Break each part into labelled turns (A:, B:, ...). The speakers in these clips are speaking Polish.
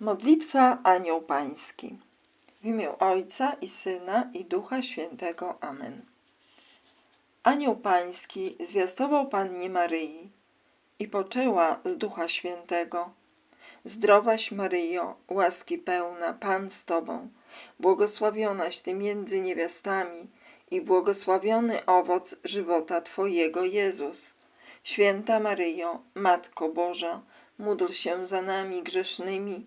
A: Modlitwa Anioł Pański. W imię Ojca i Syna i Ducha Świętego. Amen. Anioł Pański zwiastował Pannie Maryi i poczęła z Ducha Świętego. Zdrowaś Maryjo, łaski pełna, Pan z Tobą, błogosławionaś Ty między niewiastami i błogosławiony owoc żywota Twojego Jezus. Święta Maryjo, Matko Boża, módl się za nami grzesznymi,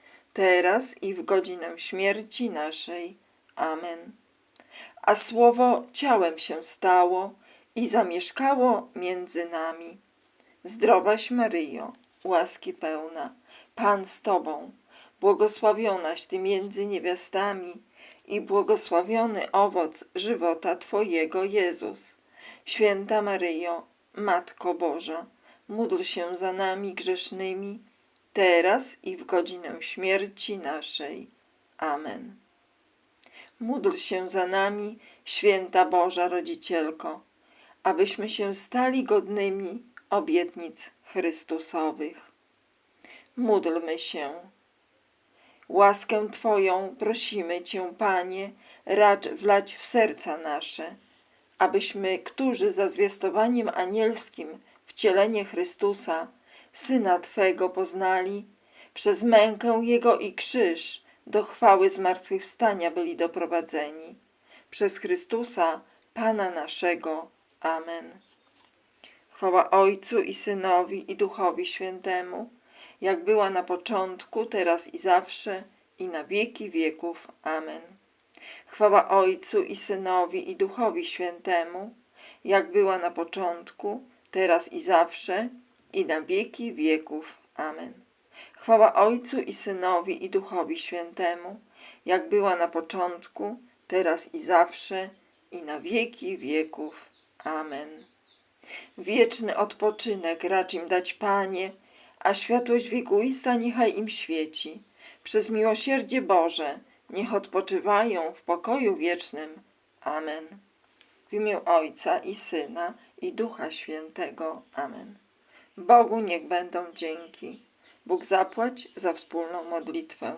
A: teraz i w godzinę śmierci naszej. Amen. A słowo ciałem się stało i zamieszkało między nami. Zdrowaś Maryjo, łaski pełna, Pan z Tobą, błogosławionaś Ty między niewiastami i błogosławiony owoc żywota Twojego Jezus. Święta Maryjo, Matko Boża, módl się za nami grzesznymi, teraz i w godzinę śmierci naszej. Amen. Módl się za nami, święta Boża Rodzicielko, abyśmy się stali godnymi obietnic Chrystusowych. Módlmy się. Łaskę Twoją prosimy Cię, Panie, racz wlać w serca nasze, abyśmy, którzy za zwiastowaniem anielskim wcielenie Chrystusa, Syna Twego poznali, przez mękę Jego i krzyż do chwały zmartwychwstania byli doprowadzeni. Przez Chrystusa, Pana naszego. Amen. Chwała Ojcu i Synowi i Duchowi Świętemu, jak była na początku, teraz i zawsze, i na wieki wieków. Amen. Chwała Ojcu i Synowi i Duchowi Świętemu, jak była na początku, teraz i zawsze, i na wieki wieków. Amen. Chwała Ojcu i Synowi i Duchowi Świętemu, jak była na początku, teraz i zawsze, i na wieki wieków. Amen. Wieczny odpoczynek racz im dać, Panie, a światłość wiekuista niechaj im świeci. Przez miłosierdzie Boże niech odpoczywają w pokoju wiecznym. Amen. W imię Ojca i Syna i Ducha Świętego. Amen. Bogu niech będą dzięki. Bóg zapłać za wspólną modlitwę.